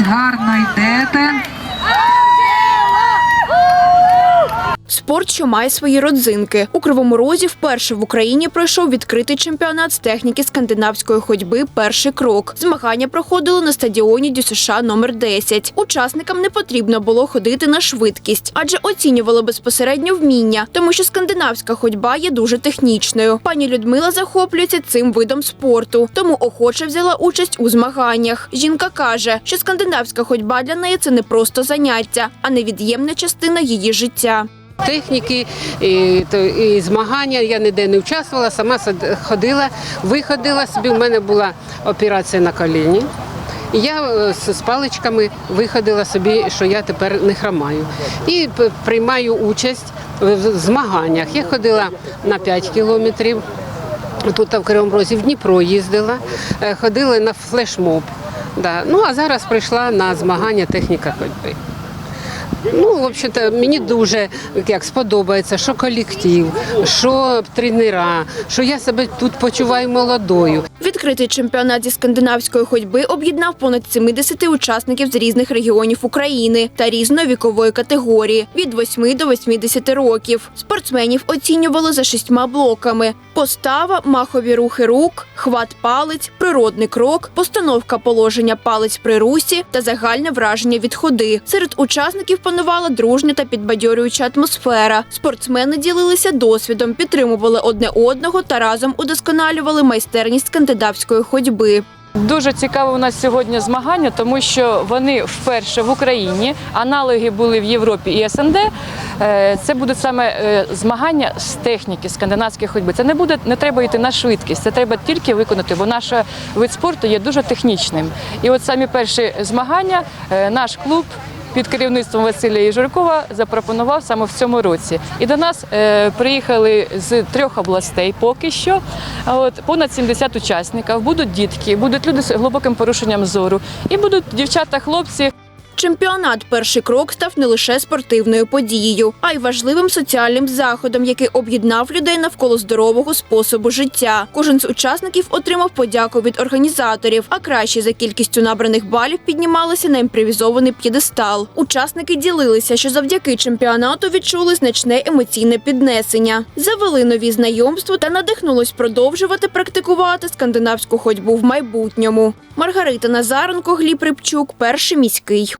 гарно йдете. Спорт, що має свої родзинки. У Кривому Розі вперше в Україні пройшов відкритий чемпіонат з техніки скандинавської ходьби Перший крок. Змагання проходили на стадіоні ДЮСШ номер 10. Учасникам не потрібно було ходити на швидкість, адже оцінювали безпосередньо вміння, тому що скандинавська ходьба є дуже технічною. Пані Людмила захоплюється цим видом спорту, тому охоче взяла участь у змаганнях. Жінка каже, що скандинавська ходьба для неї це не просто заняття, а невід'ємна частина її життя. Техніки і, то, і змагання. Я ніде не участвувала, сама ходила, виходила собі. У мене була операція на коліні. І я е, з, паличками виходила собі, що я тепер не хромаю. І приймаю участь в змаганнях. Я ходила на 5 кілометрів. Тут в Кривому Розі в Дніпро їздила, е, ходили на флешмоб. Да. Ну а зараз прийшла на змагання техніка ходьби. Ну, в общем-то, мені дуже як сподобається, що колектив, що тренера, що я себе тут почуваю молодою. Відкритий чемпіонат зі скандинавської ходьби об'єднав понад 70 учасників з різних регіонів України та різної вікової категорії від 8 до 80 років. Спортсменів оцінювали за шістьма блоками: постава, махові рухи рук, хват палець, природний крок, постановка положення палець при русі та загальне враження від ходи. Серед учасників панувала дружня та підбадьорююча атмосфера. Спортсмени ділилися досвідом, підтримували одне одного та разом удосконалювали майстерність скандинавської ходьби. Дуже цікаве у нас сьогодні змагання, тому що вони вперше в Україні, аналоги були в Європі і СНД. Е, Це будуть саме е, змагання з техніки скандинавської ходьби. Це не буде, не треба йти на швидкість, це треба тільки виконати, бо наш вид спорту є дуже технічним. І от самі перші змагання е, наш клуб. Під керівництвом Василія Єжуркова запропонував саме в цьому році. І до нас е, приїхали з трьох областей поки що. От понад 70 учасників. Будуть дітки, будуть люди з глибоким порушенням зору, і будуть дівчата, хлопці. Чемпіонат перший крок став не лише спортивною подією, а й важливим соціальним заходом, який об'єднав людей навколо здорового способу життя. Кожен з учасників отримав подяку від організаторів, а кращі за кількістю набраних балів піднімалися на імпровізований п'єдестал. Учасники ділилися, що завдяки чемпіонату відчули значне емоційне піднесення, завели нові знайомства та надихнулись продовжувати практикувати скандинавську ходьбу в майбутньому. Маргарита Назаренко, Гліб Рибчук, перший міський.